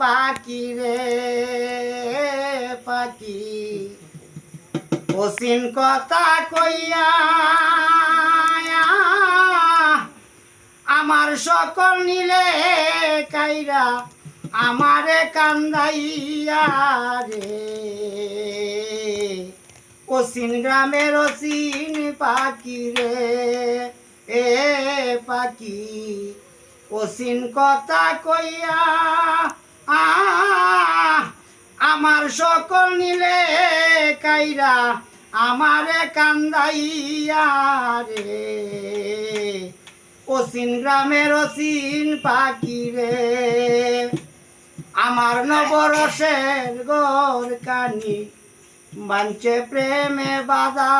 পাখি রে, পাখি। অসীন কথা কইয়া আমার সকল নিলে কাইরা আমারে কান্দাইয়া রে। অসীন গ্রামের অসীন পাখি রে, এ পাখি। অসীন কথা কইয়া আমার সকল নিলে কাইরা আমারে কান্দাইয়া রে। অসীন গ্রামের অসীন পাখি রে। আমার নবরসের গোর কানি বাঞ্চে প্রেমে বাধা।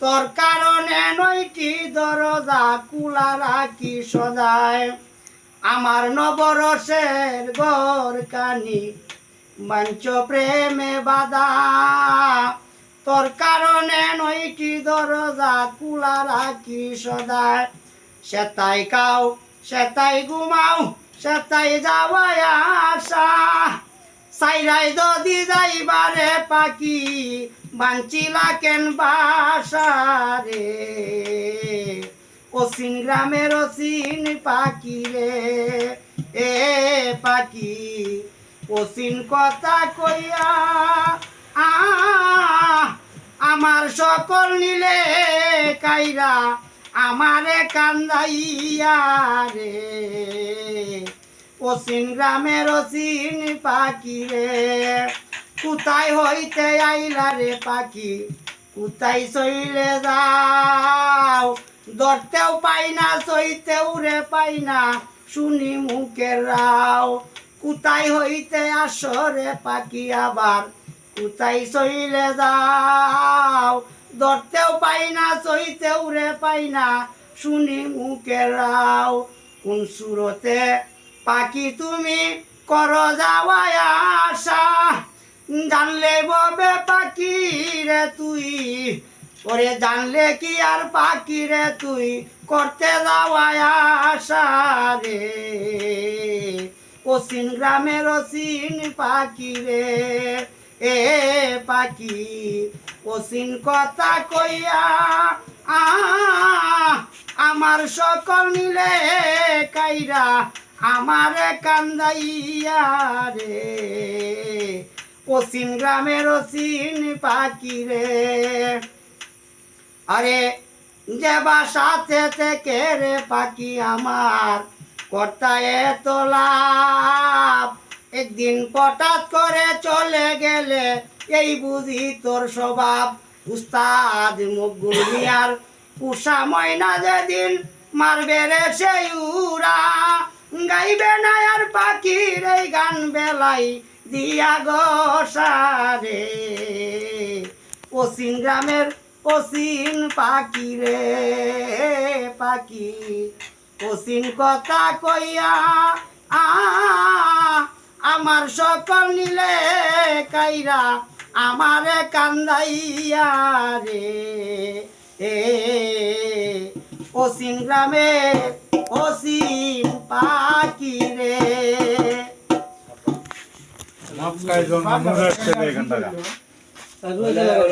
তোর কারণে নয়টি দরজা কুলা রাখি সদায় আমার নবরসের গোর কানি বাঞ্চ প্রেমে বাধা। তোর কারণে নয়টি দরজা কুলা রাখি সদায়। সেতাই খাও, সেতাই ঘুমাও, সেতাই যাওয়ায় আসা সাইরাই যদি যাইবারে পাখি বাঞ্চিলা কেন বাসা রে? অসীন গ্রামের অসীন পাখি রে, এ পাখি। অসীন কথা কইয়া আমার সকল নিলে কাইরা আমারে কান্দাইয়া রে। অসীন গ্রামের অসীন পাখি রে, কোথায় হইতে আইলা রে পাখি? কোথায় সইলে যাও। ধরতেও পাই না সইতেও রে পাই না, শুনি মুখের রাও। কোথায় হইতে আসো রে পাখি আবার কোথায় সইলে যাও। ধরতেও পাই না সইতেও রে পাই না, শুনি মুখের রাও। কোন সুরতে পাখি তুমি কর যাওয়ায়? আশা জানলে ববে পাখি রে তুই? ওরে জানলে কি আর পাখি রে তুই? করতে যাওয়ায় আশা রে। অসীন গ্রামের অসীন পাখি রে, এ পাখি। অসীন কথা কইয়া আমার সকল মিলে কাইরা আমারে কান্দাইয়া রে। অসীন গ্রামের অসীন পাখি রে। আরে, যে বাসাতে থেকে রে পাখি আমার, কর্তা এত লাভ। একদিন হঠাৎ করে চলে গেলে, এই বুঝি তোর স্বভাব। উস্তাদ মুগুলিয়ার উষা ময়না যেদিন মারবে রে সেই উড়া। গাইবে না আর পাখির এই গান বেলাই দিয়া গোসারে অসীন গ্রামের অসীন পাখি রে পাখি। অসীন কথা কইয়া, আ, আমার সকল নিলে কাইরা আমারে কান্দাইয়া রে। এ অসীন গ্রামে অসীন পাখি রে মাপ কাজ মানুষ আসছে এখান